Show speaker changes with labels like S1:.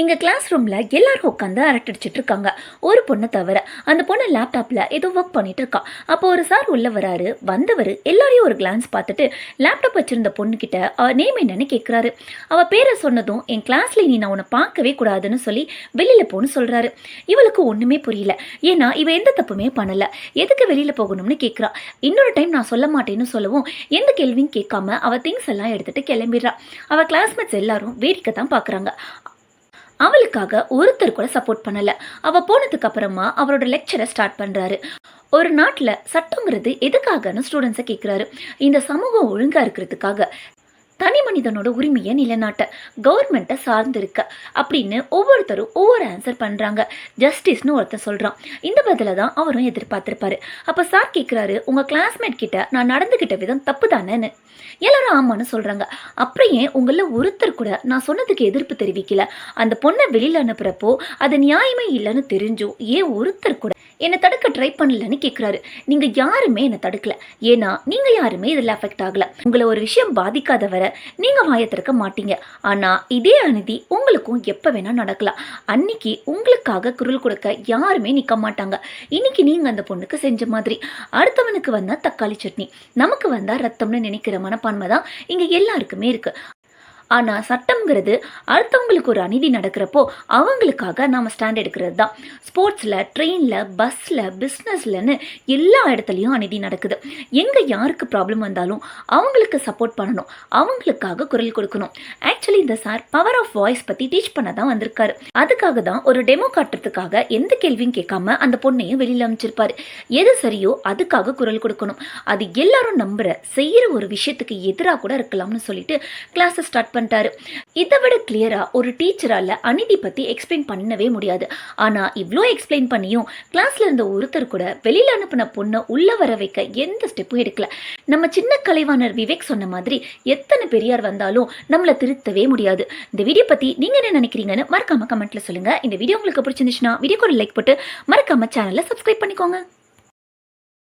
S1: இங்கே கிளாஸ் ரூமில் எல்லாரும் உட்காந்து அரட்டடிச்சிட்டு இருக்காங்க. ஒரு பொண்ணை தவிர அந்த பொண்ணு லேப்டாப்பில் ஏதோ ஒர்க் பண்ணிட்டு இருக்கா. அப்போ ஒரு சார் உள்ளே வராரு. வந்தவர் எல்லாரையும் ஒரு கிளான்ஸ் பார்த்துட்டு லேப்டாப் வச்சிருந்த பொண்ணுக்கிட்ட அவள் நேம் என்னன்னு கேட்குறாரு அவள் பேரை சொன்னதும் என் கிளாஸில் நீ நான் உன்னை பார்க்கவே கூடாதுன்னு சொல்லி வெளியில் போன்னு சொல்கிறாரு இவளுக்கு ஒன்றுமே புரியல. ஏன்னா இவள் எந்த தப்புமே பண்ணலை. எதுக்கு வெளியில் போகணும்னு கேட்குறா இன்னொரு டைம் நான் சொல்ல மாட்டேன்னு சொல்லவும் எந்த கேள்வியும் கேட்காம அவள் திங்ஸ் எல்லாம் எடுத்துகிட்டு கிளம்பிடுறா. அவள் கிளாஸ்மேட்ஸ் எல்லாரும் வேடிக்கை தான் பார்க்குறாங்க அவளுக்காக ஒருத்தர் கூட சப்போர்ட் பண்ணல. அவ போனதுக்கு அப்புறமா அவரோட லெக்சரை ஸ்டார்ட் பண்றாரு. ஒரு நாட்டில் சட்டங்கிறது எதுக்காகன்னு ஸ்டூடெண்ட்ஸை கேட்குறாரு இந்த சமூகம் ஒழுங்கா இருக்கிறதுக்காக. தனி மனிதனோட உரிமையை நிலைநாட்ட கவர்மெண்ட்டை சார்ந்திருக்க அப்படின்னு ஒவ்வொருத்தரும் ஒவ்வொரு ஆன்சர் பண்ணுறாங்க ஜஸ்டிஸ்னு ஒருத்தர் சொல்கிறான் இந்த பதிலை தான் அவரும் எதிர்பார்த்துருப்பாரு. அப்போ சார் கேட்குறாரு உங்கள் கிளாஸ்மேட் கிட்ட நான் நடந்துக்கிட்ட விதம் தப்பு தானேன்னு? எல்லாரும் ஆமான்னு சொல்கிறாங்க அப்புறம் ஏன் உங்களில் ஒருத்தர் கூட நான் சொன்னதுக்கு எதிர்ப்பு தெரிவிக்கல? அந்த பொண்ணை வெளியில் அனுப்புகிறப்போ அது நியாயமே இல்லைன்னு தெரிஞ்சும் ஏன் ஒருத்தர் கூட என்னை தடுக்க ட்ரை பண்ணலன்னு கேட்குறாரு நீங்கள் யாருமே என்னை தடுக்கல. ஏன்னா நீங்கள் யாருமே இதில் அஃபெக்ட் ஆகல. உங்களை ஒரு விஷயம் பாதிக்காத வரை நீங்கள் வாயை திறக்க மாட்டீங்க. ஆனால் இதே அநீதி உங்களுக்கும் எப்போ வேணால் நடக்கலாம். அன்னைக்கு உங்களுக்காக குரல் கொடுக்க யாருமே நிற்க மாட்டாங்க. இன்னைக்கு நீங்கள் அந்த பொண்ணுக்கு செஞ்ச மாதிரி. அடுத்தவனுக்கு வந்தால் தக்காளி சட்னி. நமக்கு வந்தால் ரத்தம்னு நினைக்கிற மனப்பான்மை தான் இங்கே எல்லாருக்குமே இருக்குது ஆனால் சட்டம்ங்கிறது அடுத்தவங்களுக்கு ஒரு அநீதி நடக்கிறப்போ அவங்களுக்காக நாம் ஸ்டாண்ட் எடுக்கிறது தான் ஸ்போர்ட்ஸில் ட்ரெயினில் பஸ்ஸில் பிஸ்னஸ்லன்னு எல்லா இடத்துலையும் அநீதி நடக்குது. எங்கே யாருக்கு ப்ராப்ளம் வந்தாலும் அவங்களுக்கு சப்போர்ட் பண்ணணும். அவங்களுக்காக குரல் கொடுக்கணும். ஆக்சுவலி இந்த சார் பவர் ஆஃப் வாய்ஸ் பற்றி டீச் பண்ண தான் வந்திருக்காரு. அதுக்காக தான் ஒரு டெமோ காட்டுறதுக்காக எந்த கேள்வியும் கேட்காம அந்த பொண்ணையும் வெளியில் அமைச்சிருப்பாரு எது சரியோ அதுக்காக குரல் கொடுக்கணும். அது எல்லாரும் நம்புற செய்கிற ஒரு விஷயத்துக்கு எதிராக கூட இருக்கலாம்னு சொல்லிட்டு கிளாஸை ஸ்டார்ட் பண்ண பண்ணிட்டாரு. இதை விட கிளியராக ஒரு டீச்சரால் அநீதி பற்றி எக்ஸ்பிளைன் பண்ணவே முடியாது. ஆனால் இவ்வளோ எக்ஸ்பிளைன் பண்ணியும் கிளாஸில் இருந்த ஒருத்தர் கூட வெளியில் அனுப்பின பொண்ணை உள்ளே வர வைக்க எந்த ஸ்டெப்பும் எடுக்கல. நம்ம சின்ன கலைவாணர் விவேக் சொன்ன மாதிரி எத்தனை பெரியார் வந்தாலும் நம்மளை திருத்தவே முடியாது. இந்த வீடியோ பற்றி நீங்கள் என்ன நினைக்கிறீங்கன்னு மறக்காம கமெண்ட்டில் சொல்லுங்கள் இந்த வீடியோ உங்களுக்கு பிடிச்சிருந்துச்சுன்னா வீடியோக்கு ஒரு லைக் போட்டு மறக்காம சேனலை சப்ஸ்கிரைப் பண்ணிக்கோங்க.